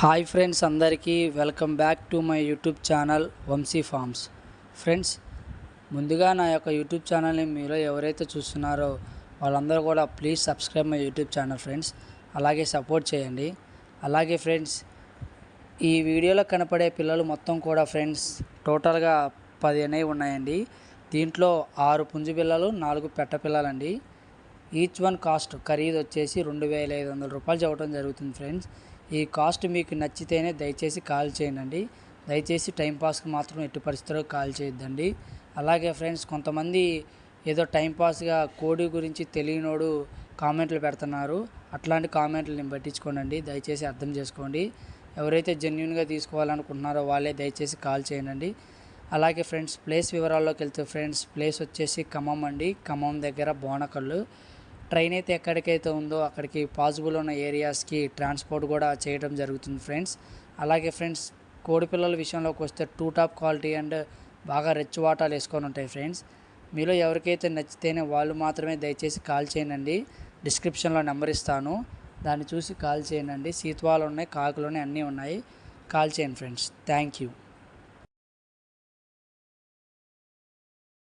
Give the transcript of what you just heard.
Hi friends అందరికీ welcome back to my YouTube channel Vamsi farms. Friends ముందుగా నా యొక్క యూట్యూబ్ ఛానల్ని మీలో ఎవరైతే చూస్తున్నారో వాళ్ళందరూ కూడా please subscribe my YouTube channel friends. అలాగే సపోర్ట్ చేయండి. అలాగే ఫ్రెండ్స్ ఈ వీడియోలో కనపడే పిల్లలు మొత్తం కూడా ఫ్రెండ్స్ టోటల్గా పది అనేవి ఉన్నాయండి. దీంట్లో ఆరు పుంజు పిల్లలు నాలుగు పెట్ట పిల్లలండి. ఈచ్ వన్ కాస్ట్ ఖరీదు వచ్చేసి రెండు వేల ఐదు వందల రూపాయలు చెప్పడం జరుగుతుంది ఫ్రెండ్స్. ఈ కాస్ట్ మీకు నచ్చితేనే దయచేసి కాల్ చేయండి. దయచేసి టైంపాస్కి మాత్రం ఎట్టి పరిస్థితుల్లో కాల్ చేయొద్దండి. అలాగే ఫ్రెండ్స్ కొంతమంది ఏదో టైంపాస్గా కోడి గురించి తెలియనోడు కామెంట్లు పెడుతున్నారు. అట్లాంటి కామెంట్లు నేను పట్టించుకోనండి. దయచేసి అర్థం చేసుకోండి. ఎవరైతే జెన్యున్గా తీసుకోవాలనుకుంటున్నారో వాళ్ళే దయచేసి కాల్ చేయండి. అలాగే ఫ్రెండ్స్ ప్లేస్ వివరాల్లోకి వెళ్తే ఫ్రెండ్స్ ప్లేస్ వచ్చేసి ఖమ్మం అండి. ఖమ్మం దగ్గర బోనకల్లు. ట్రైన్ అయితే ఎక్కడికైతే ఉందో అక్కడికి పాసిబుల్ ఉన్న ఏరియాస్కి ట్రాన్స్పోర్ట్ కూడా చేయడం జరుగుతుంది ఫ్రెండ్స్. అలాగే ఫ్రెండ్స్ కోడిపిల్లల విషయంలోకి వస్తే టూ టాప్ క్వాలిటీ అండ్ బాగా రెచ్ వాటాలు వేసుకొని ఉంటాయి ఫ్రెండ్స్. మీలో ఎవరికైతే నచ్చితేనే వాళ్ళు మాత్రమే దయచేసి కాల్ చేయండి. డిస్క్రిప్షన్లో నెంబర్ ఇస్తాను. దాన్ని చూసి కాల్ చేయండి. సీత్వాలు ఉన్నాయి కాకులు ఉన్నాయి అన్నీ ఉన్నాయి. కాల్ చేయండి ఫ్రెండ్స్. Thank you.